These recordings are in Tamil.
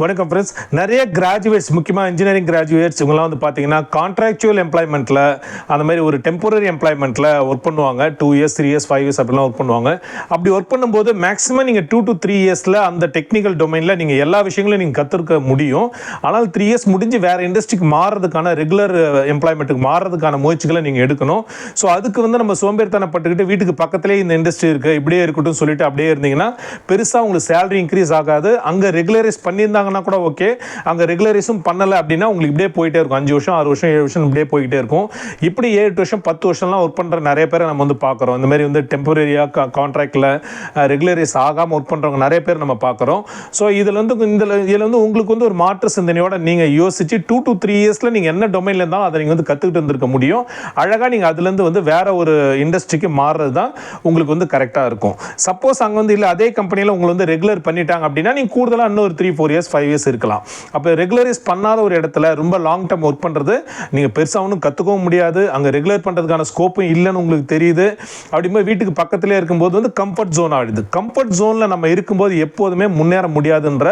வணக்கம் ஃப்ரெண்ட்ஸ் நிறைய கிராஜுவேட்ஸ் முக்கியமாக இன்ஜினியரிங் கிராஜுவேட்ஸ் இவங்கெல்லாம் வந்து பார்த்தீங்கன்னா கான்ட்ராக்சுவல் எம்ப்ளாய்மெண்ட்டில் அந்த மாதிரி ஒரு டெம்பரரி எம்ப்ளாய்மெண்ட்டில் ஒர்க் பண்ணுவாங்க. Two years three years five years அப்படிலாம் ஒர்க் பண்ணுவாங்க. அப்படி ஒர்க் பண்ணும்போது மேக்ஸிமம் நீங்கள் டூ டு த்ரீ இயர்ஸில் அந்த டெக்னிக்கல் டொமைனில் நீங்கள் எல்லா விஷயங்களும் நீங்கள் கற்றுக்க முடியும். ஆனால் த்ரீ இயர்ஸ் முடிஞ்சு வேறு இண்டஸ்ட்ரிக்கு மாறுறதுக்கான ரெகுலர் எம்ப்ளாய்மெண்ட்டுக்கு மாறுறதுக்கான முயற்சிகளை நீங்கள் எடுக்கணும். ஸோ அதுக்கு வந்து நம்ம சோம்பேறித்தனப்பட்டுக்கிட்டு வீட்டுக்கு பக்கத்துலேயே இந்த இண்டஸ்ட்ரி இருக்குது இப்படியே இருக்கட்டும் சொல்லிட்டு அப்படியே இருந்தீங்கன்னா பெருசாக உங்களுக்கு சேலரி இன்க்ரீஸ் ஆகாது. அங்கே ரெகுலரைஸ் பண்ணியிருந்தாங்க பண்ணாங்கன்னா கூட ஓகே அங்கே ரெகுலரிஸும் பண்ணலை அப்படின்னா உங்களுக்கு இப்படியே போயிட்டே இருக்கும். அஞ்சு வருஷம் ஆறு வருஷம் ஏழு வருஷம் இப்படியே போயிட்டே இருக்கும். இப்படி ஏழு எட்டு வருஷம் பத்து வருஷம்லாம் ஒர்க் பண்ணுற நிறைய பேரை நம்ம வந்து பார்க்குறோம். இந்த மாதிரி வந்து டெம்பரரியாக கான்ட்ராக்டில் ரெகுலரிஸ் ஆகாமல் ஒர்க் பண்ணுறவங்க நிறைய பேர் நம்ம பார்க்குறோம். ஸோ இதில் வந்து இதில் இதில் வந்து உங்களுக்கு வந்து ஒரு மாற்று சிந்தனையோட நீங்கள் யோசிச்சு டூ டு த்ரீ இயர்ஸில் நீங்கள் என்ன டொமைனில் இருந்தாலும் அதை நீங்கள் வந்து கற்றுக்கிட்டு இருந்திருக்க முடியும். அழகாக நீங்கள் அதுலேருந்து வந்து வேற ஒரு இண்டஸ்ட்ரிக்கு மாறுறது தான் உங்களுக்கு வந்து கரெக்டாக இருக்கும். சப்போஸ் அங்கே வந்து இல்லை அதே கம்பெனியில் உங்களை வந்து ரெகுலர் பண்ணிட்டாங்க அப்படின்னா நீங்கள் கூடுதலாக இன்னொரு three four years five years இருக்கலாம். அப்போ ரெகுலரைஸ் பண்ணாத ஒரு இடத்துல ரொம்ப லாங் டேர்ம் ஒர்க் பண்ணுறது நீங்கள் பெருசாக ஒன்றும் கற்றுக்கவும் முடியாது. அங்கே ரெகுலர் பண்ணுறதுக்கான ஸ்கோப்பும் இல்லைன்னு உங்களுக்கு தெரியுது. அப்படிங்கும்போது வீட்டுக்கு பக்கத்துலேயே இருக்கும்போது வந்து கம்ஃபர்ட் ஜோன் ஆகிடுது கம்ஃபர்ட் ஜோனில் நம்ம இருக்கும்போது எப்போதுமே முன்னேற முடியாதுன்ற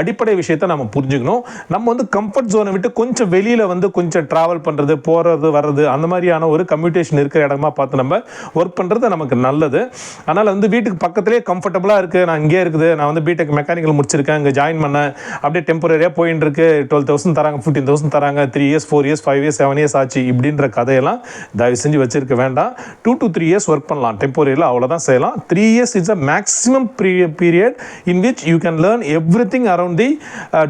அடிப்படை விஷயத்தை நம்ம புரிஞ்சுக்கணும். நம்ம வந்து கம்ஃபர்ட் ஜோனை விட்டு கொஞ்சம் வெளியில் வந்து கொஞ்சம் ட்ராவல் பண்ணுறது போகிறது வர்றது அந்த மாதிரியான ஒரு கம்யூட்டேஷன் இருக்கிற இடமா பார்த்து நம்ம ஒர்க் பண்ணுறது நமக்கு நல்லது. அதனால் வந்து வீட்டுக்கு பக்கத்துலேயே கம்ஃபர்டபுளாக இருக்குது நான் இங்கே இருக்குது. நான் வந்து பிடெக் மெக்கானிக்கல் முடிச்சிருக்கேன். இங்கே ஜாயின் பண்ணேன். அப்படியே டெம்பரரியாக போயின்னு இருக்கு டுவெல் தௌசண்ட் தராங்க ஃபிஃப்டீன் தௌசண்ட் தராங்க. Three years four years five years seven years ஆச்சு இப்படின்ற கதையெல்லாம் தயவு செஞ்சு வச்சிருக்க வேண்டாம். Two to three years work பண்ணலாம். டெம்பரரியில் அவ்வளோதான் செய்யலாம். Three years is a maximum period in which you can learn everything around the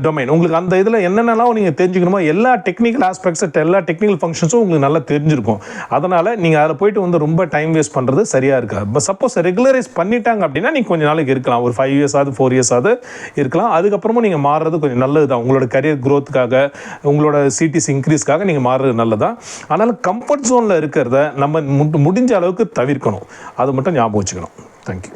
domain உங்களுக்கு அந்த இதில் என்னென்னலாம் நீங்கள் தெரிஞ்சுக்கணுமோ எல்லா டெக்னிக்கல் ஆஸ்பெக்ட்ஸ் எல்லா டெக்னிக்கல் ஃபங்க்ஷன்ஸும் உங்களுக்கு நல்லா தெரிஞ்சிருக்கும். அதனால் நீங்கள் அதில் போயிட்டு வந்து ரொம்ப டைம் வேஸ்ட் பண்ணுறது சரியாக இருக்காது. இப்போ சப்போஸ் ரெகுலரைஸ் பண்ணிட்டாங்க அப்படின்னா நீங்கள் கொஞ்சம் நாளைக்கு இருக்கலாம். ஒரு ஃபைவ் இயர்ஸ் ஆகுது ஃபோர் இயர்ஸ் ஆகுது இருக்கலாம். அதுக்கப்புறமும் நீங்கள் மாறுறது கொஞ்சம் நல்லது தான் உங்களோட கரியர் க்ரோத்துக்காக உங்களோட சிடிஸ் இன்க்ரீஸ்க்காக நீங்கள் மாறுறது நல்லதான் ஆனால் கம்ஃபர்ட் ஜோனில் இருக்கிறத நம்ம முடிஞ்ச அளவுக்கு தவிர்க்கணும். அது மட்டும் ஞாபகம் வச்சுக்கணும். தேங்க்யூ